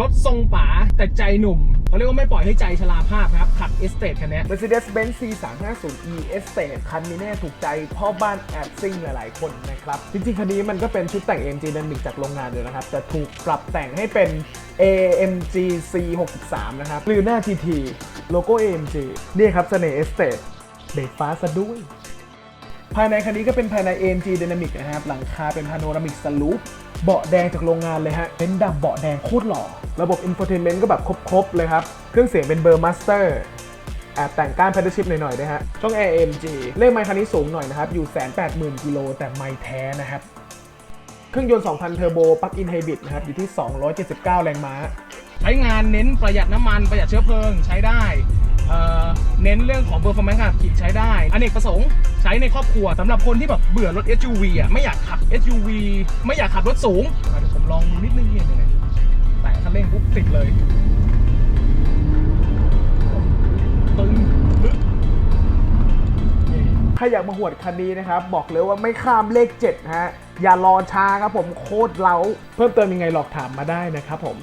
รถทรงป๋าแต่ใจหนุ่มเขาเรียกว่าไม่ปล่อยให้ใจชราภาพครับ ขับเอสเตทคันนี้ Mercedes-Benz C350e Estate คันนี้แน่ถูกใจพ่อบ้านแอบซิ่งหลาย ๆ คนนะครับ จริง ๆ คันนี้มันก็เป็นชุดแต่ง AMG Dynamic จากโรงงานเลยนะครับ แต่ถูกปรับแต่งให้เป็น AMG C63 นะครับหรือหน้า GT โลโก้ AMG นี่ครับเสน่ห์ Estate เบรกฟ้าซะด้วย ภายในคันนี้ก็เป็นภายใน AMG Dynamic นะครับ หลังคาเป็นพาโนรามิกสลูปเบาะแดงจากโรงงานเลยฮะเป็นดำเบาะแดงโคตรหล่อ ระบบ Infotainment ก็แบบครบๆเลยครับ เครื่องเสียงเป็นเบอร์มาสเตอร์แอบแต่งก้าน Pedal Shift หน่อยๆด้วยฮะ ช่อง AMG เลขไมค์คันนี้สูงหน่อยนะครับ อยู่180,000กิโลแต่ไม่แท้นะครับ เครื่องยนต์ 2,000 เทอร์โบปลั๊กอินไฮบริดนะครับ อยู่ที่ 279 แรงม้า ใช้งานเน้นประหยัดน้ำมันประหยัดเชื้อเพลิงใช้ได้ เอ่อเน้นเรื่องของเ e อร์ฟอร์แมนซ์ขับขี่ใช้ได้อเนกประสงค์ใช้ในครอบครัวสำหรับคนที่แบบเบื่อรถ SUV อะไม่อยากขับ SUV ไม่อยากขับรถสูงอะเดี๋ยวผมลองดูนิดนึงเนี่ยเนี่ยแตะคันเร่งปุ๊บติดเลยตึงลึกนี่ถ้าอยากมาหวดคันนี้นะครับ บอกเลยว่าไม่ข้ามเลข7ฮะอย่ารอช้าครับผมโคตรเล้า เพิ่มเติมยังไงหลอกถามมาได้นะครับผม